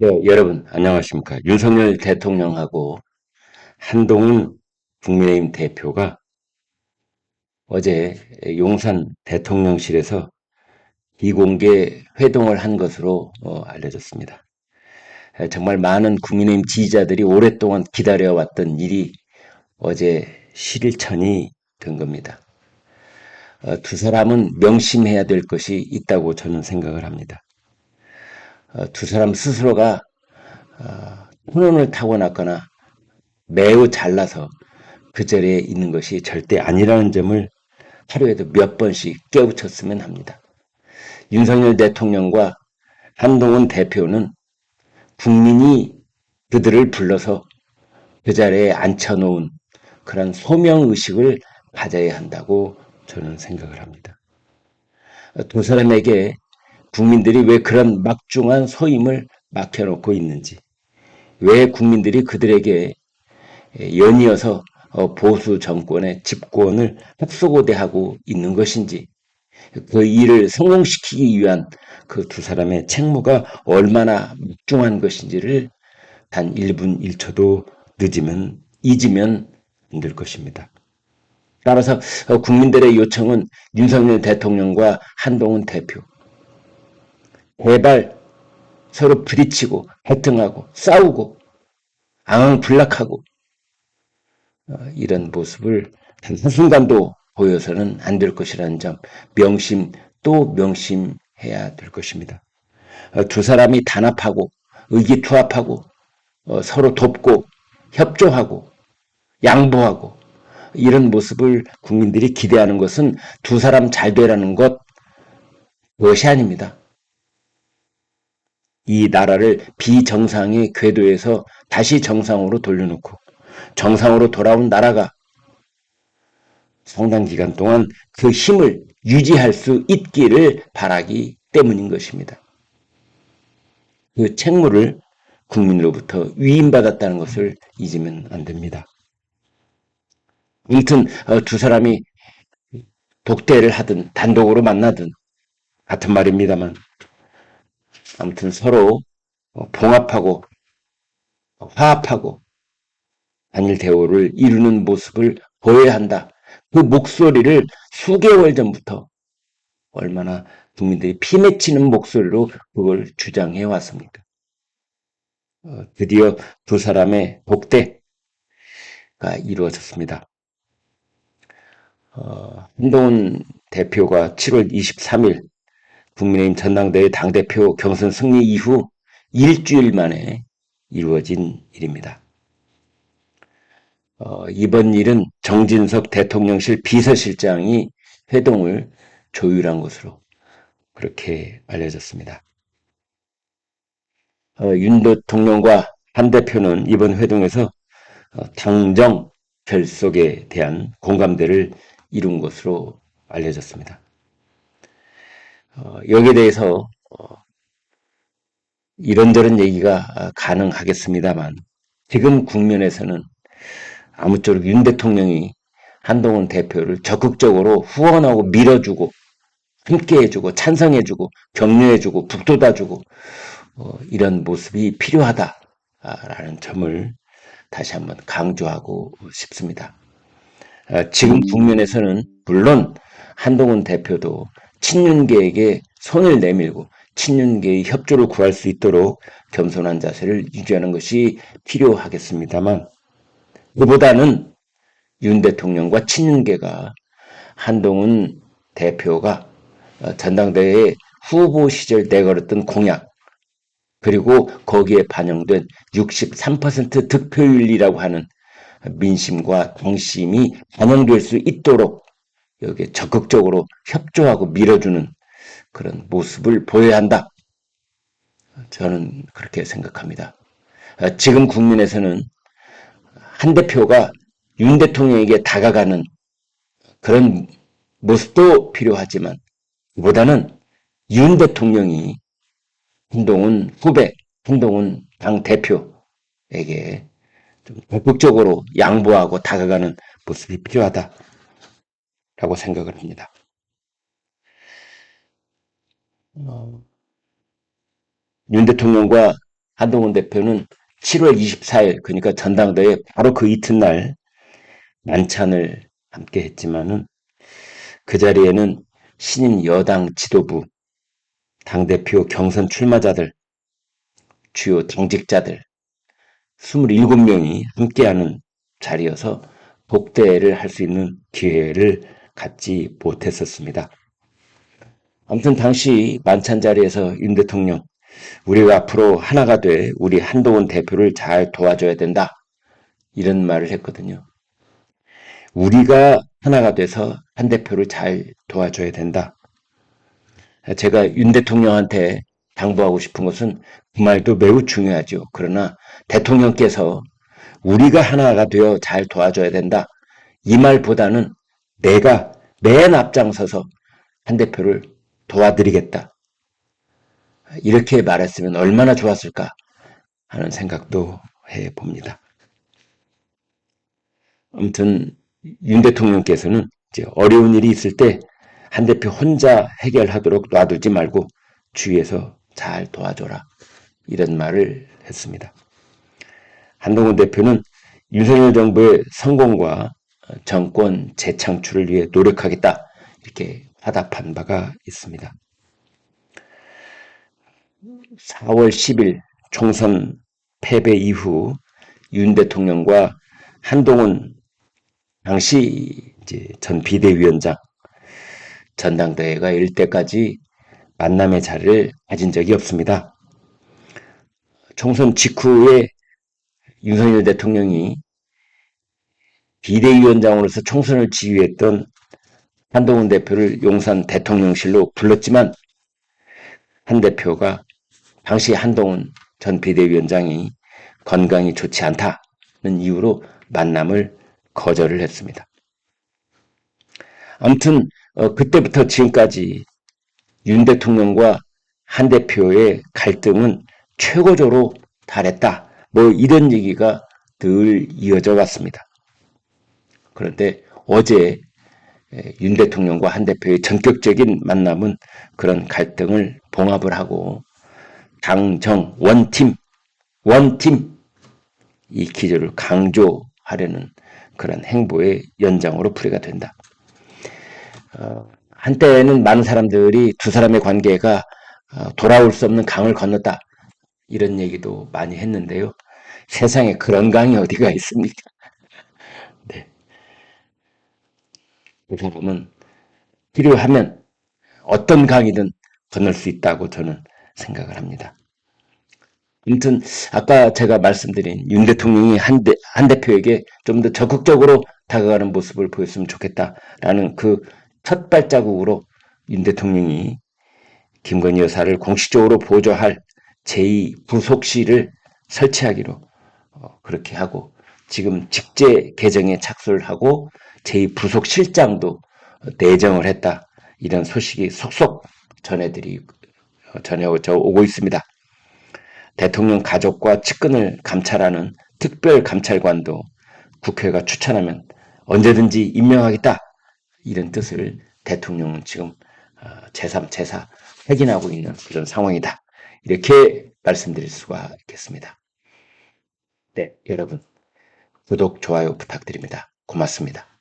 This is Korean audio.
네, 여러분, 안녕하십니까. 윤석열 대통령하고 한동훈 국민의힘 대표가 어제 용산 대통령실에서 비공개 회동을 한 것으로 어, 알려졌습니다. 에, 정말 많은 국민의힘 지지자들이 오랫동안 기다려왔던 일이 어제 실천이 된 겁니다. 어, 두 사람은 명심해야 될 것이 있다고 저는 생각을 합니다. 어, 두 사람 스스로가 혼혼을 타고났거나 매우 잘나서 그 자리에 있는 것이 절대 아니라는 점을 하루에도 몇 번씩 깨우쳤으면 합니다. 윤석열 대통령과 한동훈 대표는 국민이 그들을 불러서 그 자리에 앉혀놓은 그런 소명의식을 가져야 한다고 저는 생각을 합니다. 두 사람에게 국민들이 왜 그런 막중한 소임을 맡겨놓고 있는지, 왜 국민들이 그들에게 연이어서 보수 정권의 집권을 합수고대하고 있는 것인지, 그 일을 성공시키기 위한 그 두 사람의 책무가 얼마나 막중한 것인지를 단 1분 1초도 늦으면, 잊으면 안 될 것입니다. 따라서 국민들의 요청은 윤석열 대통령과 한동훈 대표, 제발 서로 부딪히고 갈등하고 싸우고 앙앙불락하고 이런 모습을 단 한순간도 보여서는 안 될 것이라는 점 명심 또 명심해야 될 것입니다. 두 사람이 단합하고 의기투합하고 서로 돕고 협조하고 양보하고 이런 모습을 국민들이 기대하는 것은 두 사람 잘 되라는 것 그것이 아닙니다. 이 나라를 비정상의 궤도에서 다시 정상으로 돌려놓고 정상으로 돌아온 나라가 상당 기간 동안 그 힘을 유지할 수 있기를 바라기 때문인 것입니다. 그 책무를 국민으로부터 위임받았다는 것을 잊으면 안 됩니다. 아무튼 어, 두 사람이 독대를 하든 단독으로 만나든 같은 말입니다만 아무튼 서로 봉합하고 화합하고 단일 대우를 이루는 모습을 보여야 한다. 그 목소리를 수개월 전부터 얼마나 국민들이 피맺히는 목소리로 그걸 주장해 왔습니까? 어, 드디어 두 사람의 독대가 이루어졌습니다. 어, 한동훈 대표가 7월 23일 국민의힘 전당대회 당대표 경선 승리 이후 일주일 만에 이루어진 일입니다. 어, 이번 일은 정진석 대통령실 비서실장이 회동을 조율한 것으로 그렇게 알려졌습니다. 어, 윤 대통령과 한 대표는 이번 회동에서 어, 당정 결속에 대한 공감대를 이룬 것으로 알려졌습니다. 어, 여기에 대해서 어, 이런저런 얘기가 가능하겠습니다만 지금 국면에서는 아무쪼록 윤 대통령이 한동훈 대표를 적극적으로 후원하고 밀어주고 함께해주고 찬성해주고 격려해주고 북돋아주고 어, 이런 모습이 필요하다라는 점을 다시 한번 강조하고 싶습니다. 아, 지금 국면에서는 물론 한동훈 대표도 친윤계에게 손을 내밀고 친윤계의 협조를 구할 수 있도록 겸손한 자세를 유지하는 것이 필요하겠습니다만 그보다는 윤 대통령과 친윤계가 한동훈 대표가 전당대회 후보 시절 내걸었던 공약 그리고 거기에 반영된 63% 득표율이라고 하는 민심과 당심이 반영될 수 있도록 여기에 적극적으로 협조하고 밀어주는 그런 모습을 보여야 한다. 저는 그렇게 생각합니다. 지금 국민에서는 한 대표가 윤 대통령에게 다가가는 그런 모습도 필요하지만 보다는 윤 대통령이 한동훈 후배, 한동훈 당 대표에게 좀 적극적으로 양보하고 다가가는 모습이 필요하다 라고 생각을 합니다. 어, 윤 대통령과 한동훈 대표는 7월 24일 그러니까 전당대회 바로 그 이튿날 만찬을 함께 했지만은 그 자리에는 신임 여당 지도부, 당대표 경선 출마자들, 주요 당직자들 27명이 함께하는 자리여서 복대를 할 수 있는 기회를 갖지 못했었습니다. 아무튼 당시 만찬 자리에서 윤 대통령 우리가 앞으로 하나가 돼 우리 한동훈 대표를 잘 도와줘야 된다. 이런 말을 했거든요. 우리가 하나가 돼서 한 대표를 잘 도와줘야 된다. 제가 윤 대통령한테 당부하고 싶은 것은 그 말도 매우 중요하죠. 그러나 대통령께서 우리가 하나가 되어 잘 도와줘야 된다. 이 말보다는 내가 맨 앞장서서 한 대표를 도와드리겠다. 이렇게 말했으면 얼마나 좋았을까 하는 생각도 해 봅니다. 아무튼 윤 대통령께서는 이제 어려운 일이 있을 때 한 대표 혼자 해결하도록 놔두지 말고 주위에서 잘 도와줘라 이런 말을 했습니다. 한동훈 대표는 윤석열 정부의 성공과 정권 재창출을 위해 노력하겠다 이렇게 화답한 바가 있습니다. 4월 10일 총선 패배 이후 윤 대통령과 한동훈 당시 전 비대위원장 전당대회가 일 때까지 만남의 자리를 가진 적이 없습니다. 총선 직후에 윤석열 대통령이 비대위원장으로서 총선을 지휘했던 한동훈 대표를 용산 대통령실로 불렀지만 한 대표가 당시 한동훈 전 비대위원장이 건강이 좋지 않다는 이유로 만남을 거절을 했습니다. 아무튼 어, 그때부터 지금까지 윤 대통령과 한 대표의 갈등은 최고조로 달했다. 뭐 이런 얘기가 늘 이어져 왔습니다. 그런데 어제 윤 대통령과 한 대표의 전격적인 만남은 그런 갈등을 봉합을 하고 당정 원팀 원팀 이 기조를 강조하려는 그런 행보의 연장으로 풀이가 된다. 어, 한때는 많은 사람들이 두 사람의 관계가 어, 돌아올 수 없는 강을 건넜다. 이런 얘기도 많이 했는데요. 세상에 그런 강이 어디가 있습니까? 그 사람은 필요하면 어떤 강이든 건널 수 있다고 저는 생각을 합니다. 아무튼 아까 제가 말씀드린 윤 대통령이 한, 대, 한 대표에게 좀 더 적극적으로 다가가는 모습을 보였으면 좋겠다라는 그 첫 발자국으로 윤 대통령이 김건희 여사를 공식적으로 보조할 제2부속실을 설치하기로 어, 그렇게 하고 지금 직제 개정에 착수를 하고 제2부속실장도 내정을 했다. 이런 소식이 속속 전해들이 어, 전해져 오고 있습니다. 대통령 가족과 측근을 감찰하는 특별 감찰관도 국회가 추천하면 언제든지 임명하겠다. 이런 뜻을 대통령은 지금 제3, 제4 확인하고 있는 그런 상황이다. 이렇게 말씀드릴 수가 있겠습니다. 네, 여러분. 구독, 좋아요 부탁드립니다. 고맙습니다.